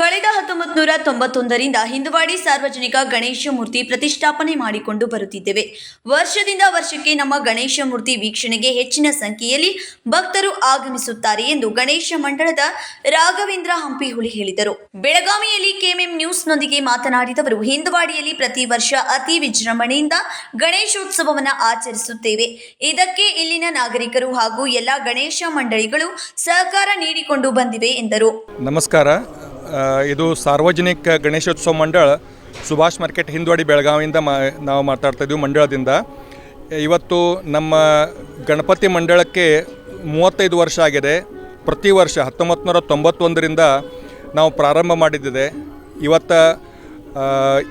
ಕಳೆದ ಹತ್ತೊಂಬತ್ತು ನೂರ ತೊಂಬತ್ತೊಂದರಿಂದ ಹಿಂದವಾಡಿ ಸಾರ್ವಜನಿಕ ಗಣೇಶ ಮೂರ್ತಿ ಪ್ರತಿಷ್ಠಾಪನೆ ಮಾಡಿಕೊಂಡು ಬರುತ್ತಿದ್ದೇವೆ. ವರ್ಷದಿಂದ ವರ್ಷಕ್ಕೆ ನಮ್ಮ ಗಣೇಶ ಮೂರ್ತಿ ವೀಕ್ಷಣೆಗೆ ಹೆಚ್ಚಿನ ಸಂಖ್ಯೆಯಲ್ಲಿ ಭಕ್ತರು ಆಗಮಿಸುತ್ತಾರೆ ಎಂದು ಗಣೇಶ ಮಂಡಳದ ರಾಘವೇಂದ್ರ ಹಂಪಿಹುಳಿ ಹೇಳಿದರು. ಬೆಳಗಾವಿಯಲ್ಲಿ ಕೆಎಂಎಂ ನ್ಯೂಸ್ನೊಂದಿಗೆ ಮಾತನಾಡಿದವರು, ಹಿಂದುವಾಡಿಯಲ್ಲಿ ಪ್ರತಿ ವರ್ಷ ಅತಿ ವಿಜೃಂಭಣೆಯಿಂದ ಗಣೇಶೋತ್ಸವವನ್ನು ಆಚರಿಸುತ್ತೇವೆ. ಇದಕ್ಕೆ ಇಲ್ಲಿನ ನಾಗರಿಕರು ಹಾಗೂ ಎಲ್ಲ ಗಣೇಶ ಮಂಡಳಿಗಳು ಸಹಕಾರ ನೀಡಿಕೊಂಡು ಬಂದಿವೆ ಎಂದರು. ನಮಸ್ಕಾರ. ಇದು ಸಾರ್ವಜನಿಕ ಗಣೇಶೋತ್ಸವ ಮಂಡಳ ಸುಭಾಷ್ ಮಾರ್ಕೆಟ್ ಹಿಂದ್ವಾಡಿ ಬೆಳಗಾವಿಯಿಂದ ಮಾ, ನಾವು ಮಾತಾಡ್ತಾ ಇದ್ದೀವಿ ಮಂಡಳದಿಂದ. ಇವತ್ತು ನಮ್ಮ ಗಣಪತಿ ಮಂಡಳಕ್ಕೆ ಮೂವತ್ತೈದು ವರ್ಷ ಆಗಿದೆ. ಪ್ರತಿ ವರ್ಷ ಹತ್ತೊಂಬತ್ತು ನೂರ ತೊಂಬತ್ತೊಂದರಿಂದ ನಾವು ಪ್ರಾರಂಭ ಮಾಡಿದ್ದಿದೆ. ಇವತ್ತು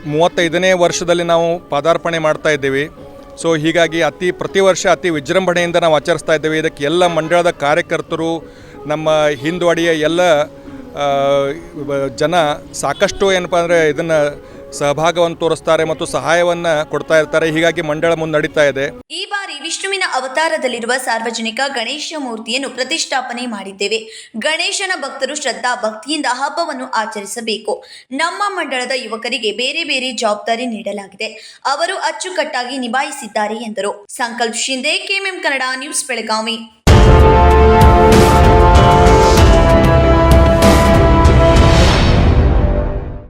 ಮೂವತ್ತೈದನೇ ವರ್ಷದಲ್ಲಿ ನಾವು ಪಾದಾರ್ಪಣೆ ಮಾಡ್ತಾ ಇದ್ದೀವಿ. ಸೊ, ಹೀಗಾಗಿ ಅತಿ, ಪ್ರತಿ ವರ್ಷ ಅತಿ ವಿಜೃಂಭಣೆಯಿಂದ ನಾವು ಆಚರಿಸ್ತಾ ಇದ್ದೇವೆ. ಇದಕ್ಕೆ ಎಲ್ಲ ಮಂಡಳದ ಕಾರ್ಯಕರ್ತರು, ನಮ್ಮ ಹಿಂದುವಡಿಯ ಎಲ್ಲ ಜನ ಸಾಕಷ್ಟು ಏನಪ್ಪ ಅಂದರೆ ಇದನ್ನು ಸಹಭಾಗವನ್ನು ತೋರಿಸ್ತಾರೆ ಮತ್ತು ಸಹಾಯವನ್ನು ಕೊಡ್ತಾ ಇರ್ತಾರೆ. ಹೀಗಾಗಿ ಮಂಡಳ ಮುನ್ನಡೀತಾ ಇದೆ. ಈ ಬಾರಿ ವಿಷ್ಣುವಿನ ಅವತಾರದಲ್ಲಿರುವ ಸಾರ್ವಜನಿಕ ಗಣೇಶ ಮೂರ್ತಿಯನ್ನು ಪ್ರತಿಷ್ಠಾಪನೆ ಮಾಡಿದ್ದೇವೆ. ಗಣೇಶನ ಭಕ್ತರು ಶ್ರದ್ಧಾ ಭಕ್ತಿಯಿಂದ ಹಬ್ಬವನ್ನು ಆಚರಿಸಬೇಕು. ನಮ್ಮ ಮಂಡಳದ ಯುವಕರಿಗೆ ಬೇರೆ ಬೇರೆ ಜವಾಬ್ದಾರಿ ನೀಡಲಾಗಿದೆ. ಅವರು ಅಚ್ಚುಕಟ್ಟಾಗಿ ನಿಭಾಯಿಸಿದ್ದಾರೆ ಎಂದರು. Sankalp Shinde KMM Kannada news Belagavi.